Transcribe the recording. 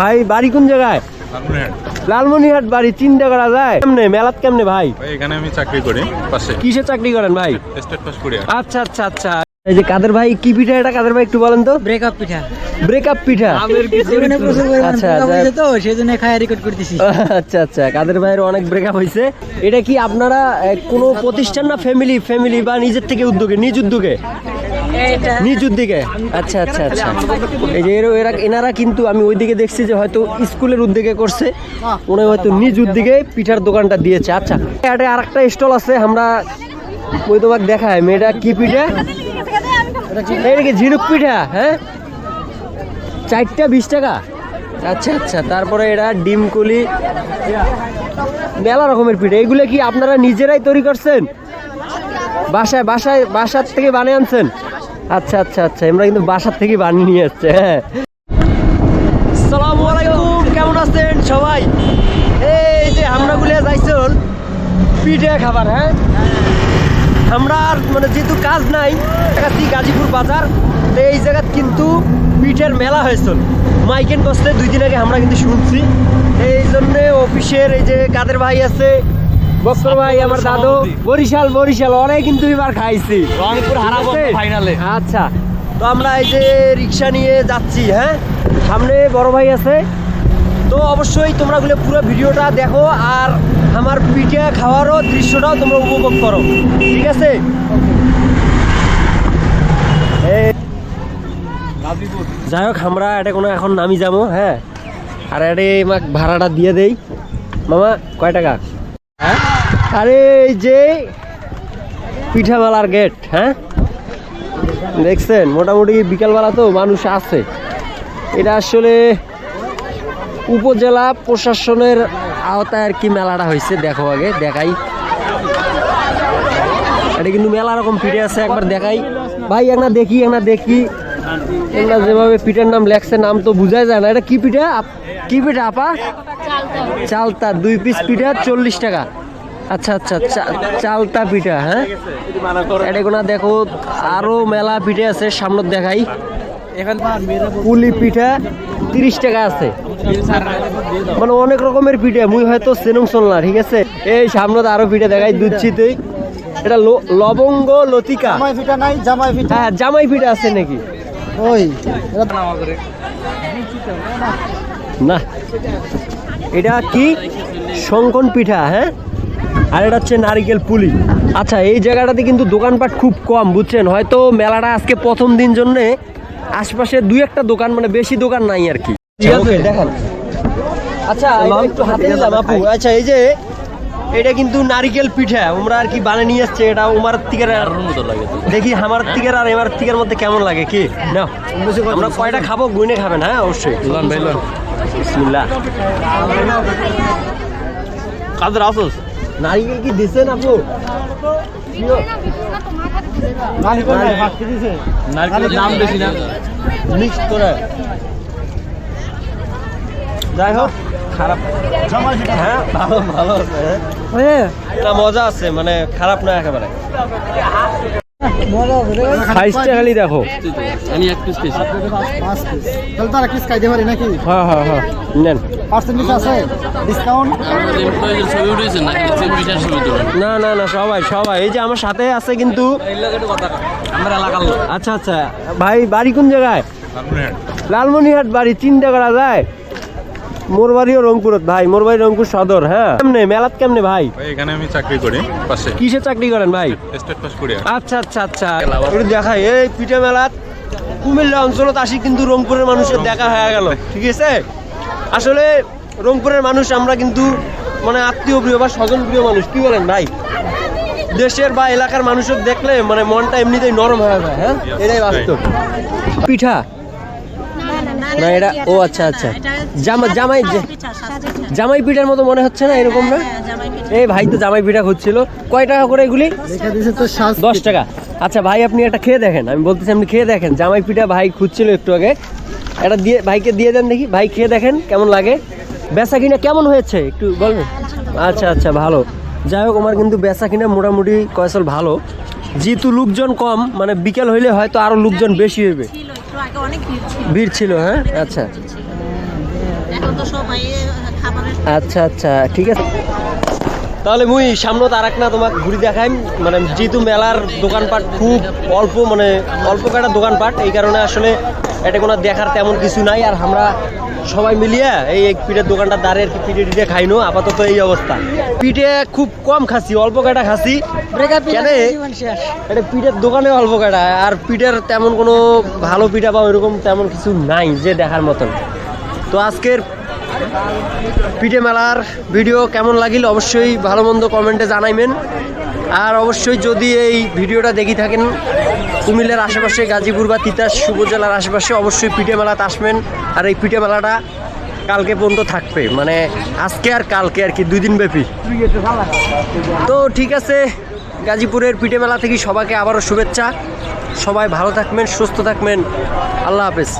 ভাই বাড়ি কোন জায়গায়? লালমনিহাট বাড়ি চিন্তা করা যায় কেমনে মেলাত কেমনে ভাই? এখানে আমি চাকরি করি পাশে। কিসে চাকরি করেন ভাই? স্টেট পাস করি আচ্ছা আচ্ছা আচ্ছা। এই যে কাদের ভাই কি পিঠা এটা? কাদের ভাই একটু বলেন তো। ব্রেকআপ পিঠা। ব্রেকআপ পিঠা? জীবনে প্রচুর পরিমাণ আচ্ছা, আচ্ছা। হয়েছে তো সেই জন্য খায় রেকর্ড করতেছি। আচ্ছা আচ্ছা। কাদের ভাইয়ের অনেক ব্রেকআপ হয়েছে। এটা কি আপনারা কোনো প্রতিষ্ঠান না ফ্যামিলি ফ্যামিলি বা নিজের থেকে উদ্যোগে নিজ উদ্যোগে? নিজ দিকে? আচ্ছা আচ্ছা আচ্ছা। এই যে এরা এরা এনারা কিন্তু আমি ওইদিকে দেখছি যে হয়তো স্কুলের উদ্যোগে করছে। মনে হয়তো নিজ দিকে পিঠার দোকানটা দিয়েছে। আচ্ছা এটা আর একটা স্টল আছে, আমরা ওই তোমাকে দেখায় মেয়েটা কি পিঠা? এটা কি ঝিনুক পিঠা হ্যাঁ? চারটা বিশ টাকা। আচ্ছা আচ্ছা তারপরে এটা ডিম, কুলি, মেলা রকমের পিঠা। এগুলো কি আপনারা নিজেরাই তৈরি করছেন? বাসায় বাসায় বাসার থেকে বানিয়ে আনছেন? আচ্ছা আচ্ছা আচ্ছা আমরা কিন্তু বাসার থেকে বানিয়ে নিয়ে আসছে হ্যাঁ। সালামু আলাইকুম কেমন আছেন সবাই? এই যে আমরা গুলিয়া যাইছল পিঠে খাবার হ্যাঁ? আমরা মানে যেহেতু কাজ নাই দেখাচ্ছি গাজীপুর বাজার, তো এই জায়গাত কিন্তু পিঠের মেলা হয়েছিল মাইকেন বসতে দুই দিন আগে আমরা কিন্তু শুনছি। এই জন্যে অফিসের এই যে কাদের ভাই আছে বক্কর ভাই আমার দাদু বরিশাল বরিশাল অনেক কিন্তু এবার খাইছি। রংপুর হারাবো ফাইনালে আচ্ছা তো আমরা এই যে রিক্সা নিয়ে যাচ্ছি হ্যাঁ? সামনে বড় ভাই আছে। তো অবশ্যই তোমরা গুলো পুরো ভিডিওটা দেখো আর আমার পিঠে খাওয়ারও দৃশ্যটাও তোমরা উপভোগ করো। ঠিক আছে? যাই হোক আমরা এটা কোনো এখন নামি যাব হ্যাঁ? আর এটা আমাক ভাড়াটা দিয়ে দেই। মামা কয় টাকা? আরে এই যে পিঠামেলার গেট হ্যাঁ? দেখছেন মোটামুটি বিকালবেলা তো মানুষ আছে। এটা আসলে উপজেলা প্রশাসনের আওতায় আর কি মেলাটা হয়েছে দেখো আগে দেখাই। এটা কিন্তু মেলা রকম পিঠে আছে একবার দেখাই। ভাই একটা দেখি একটা দেখি। এগুলা যেভাবে পিঠার নাম লেখছে নাম তো বোঝাই যায় না। এটা কি পিঠা? কি পিঠা আপা? চালতা দুই পিস পিঠা চল্লিশ টাকা। আচ্ছা আচ্ছা চালতা পিঠা হ্যাঁ? এটা কোনা দেখো আরও মেলা পিঠে আছে সামনে দেখাই। পুলি পিঠা তিরিশ টাকা আছে। মানে অনেক রকমের পিঠে মুই হয়তো সেনুং না ঠিক আছে? এই সামনে আরও পিঠে দেখাই দুধ চিতই এটা লবঙ্গ লতিকা। জামাই পিঠা নাই জামাই পিঠা। হ্যাঁ জামাই পিঠা আছে নাকি? ওই। না। এটা কি? শঙ্কন পিঠা হ্যাঁ? আর এটা হচ্ছে নারিকেল পুলি। আচ্ছা এই জায়গাটাতে কিন্তু দোকানপাট খুব কম বুঝছেন? হয়তো মেলাটা আজকে প্রথম দিন জন্যে আশপাশে দুই একটা দোকান মানে বেশি দোকান নাই আর কি। ঠিক আছে। দেখান। আচ্ছা একটু হাতে নিলাম আপু। আচ্ছা এই যে এটা কিন্তু নারিকেল পিঠা আমরা আর কি বানিয়ে নিয়ে যাচ্ছে এটা উমার থেকে দেখি আমার থেকে আর এবার থেকে মধ্যে কেমন লাগে কি? না আমরা কয়টা খাব? গুইনে খাবেন হ্যাঁ অবশ্যই। বিসমিল্লাহ। কাদের আসোস নারিকেল কি দিছেন আপু নারকেলের দাম বেশি না। মিক্স করে। যাই হোক খারাপ। হ্যাঁ ভালো ভালো আছে। মজা আছে মানে খারাপ না একেবারে। সাইজটা খালি দেখো। আমি এক পিস খেয়েছি তাহলে তারা কিস খাইতে পারি নাকি? হ্যাঁ হ্যাঁ হ্যাঁ। নেন। পার্সেন্টেজ আছে? ডিসকাউন্ট না? না না না সবাই সবাই। এই যে আমার সাথে আছে কিন্তু আচ্ছা আচ্ছা। ভাই বাড়ি কোন জায়গায়। লালমনিহাট বাড়ি চিন্তা করা যায়? মোর বাড়িও রংপুরত ভাই। মোর বাড়ি রংপুর সদর হ্যাঁ? কেমনে মেলাত কেমনে ভাই? এখানে আমি চাকরি করি পাশে। কিসে চাকরি করেন ভাই? স্টেট পাস করি আচ্ছা আচ্ছা আচ্ছা। একটু দেখাই এই পিঠে মেলাত কুমিল্লা অঞ্চলত আসি কিন্তু রংপুরের মানুষের দেখা হয়ে গেল ঠিক আছে? আসলে রংপুরের মানুষ আমরা কিন্তু মানে আত্মীয় প্রিয় বা স্বজন প্রিয় মানুষ কি বলেন ভাই? দেশের বা এলাকার মানুষের দেখলে মানে মনটা এমনিতেই নরম হয়ে যায় হ্যাঁ? এটাই বাস্তব। পিঠা না এটা ও আচ্ছা আচ্ছা। জামা জামাই জামাই পিঠার মতো মনে হচ্ছে না এরকম না? এই ভাই তো জামাই পিঠা খুঁজছিল। কয় টাকা করে এগুলি? দশ টাকা। আচ্ছা ভাই আপনি একটা খেয়ে দেখেন। আমি বলতেছি আপনি খেয়ে দেখেন। জামাই পিঠা ভাই খুঁজছিল একটু আগে। এটা দিয়ে ভাইকে দিয়ে দেন দেখি। ভাই খেয়ে দেখেন কেমন লাগে। বেচা কিনা কেমন হয়েছে? একটু বলবেন? আচ্ছা আচ্ছা ভালো। যাই হোক আমার কিন্তু বেচা কিনা মোটামুটি কয়সল ভালো। যেহেতু লোকজন কম মানে বিকেল হইলে হয়তো আরও লোকজন বেশি একটু আগে অনেক ভিড় ছিল। ভিড় ছিল হ্যাঁ? আচ্ছা। তো সবাই আচ্ছা আচ্ছা ঠিক আছে। তাহলে মুই সামনে তারাক না তোমাক ঘুরি দেখাইম। মানে যেহেতু মেলার দোকানপাট খুব অল্প মানে অল্প কটা দোকানপাট এই কারণে আসলে এটা কোনো দেখার তেমন কিছু নাই। আর আমরা সবাই মিলিয়ে এই এক পিঠের দোকানটা দাঁড়িয়ে আর কি পিঠে টিঠে খাইনো আপাতত এই অবস্থা। পিঠে খুব কম খাসি অল্প কটা খাসি। কেন? এটা পিঠের দোকানে অল্প কটা আর পিঠের তেমন কোনো ভালো পিঠা বা ওইরকম তেমন কিছু নাই যে দেখার মতন। তো আজকের পিঠে মেলার ভিডিও কেমন লাগিল অবশ্যই ভালো মন্দ কমেন্টে জানাইবেন। আর অবশ্যই যদি এই ভিডিওটা দেখি থাকেন কুমিল্লার আশেপাশে গাজীপুর বা তিতাস উপজেলার আশেপাশে অবশ্যই পিঠে মেলাতে আসবেন। আর এই পিঠে মেলাটা কালকে পর্যন্ত থাকবে। মানে আজকে আর কালকে আর কি, দুই দিন ব্যাপী। তো ঠিক আছে, গাজীপুরের পিঠে মেলা থেকে সবাইকে আবারও শুভেচ্ছা। সবাই ভালো থাকবেন, সুস্থ থাকবেন। আল্লাহ হাফেজ।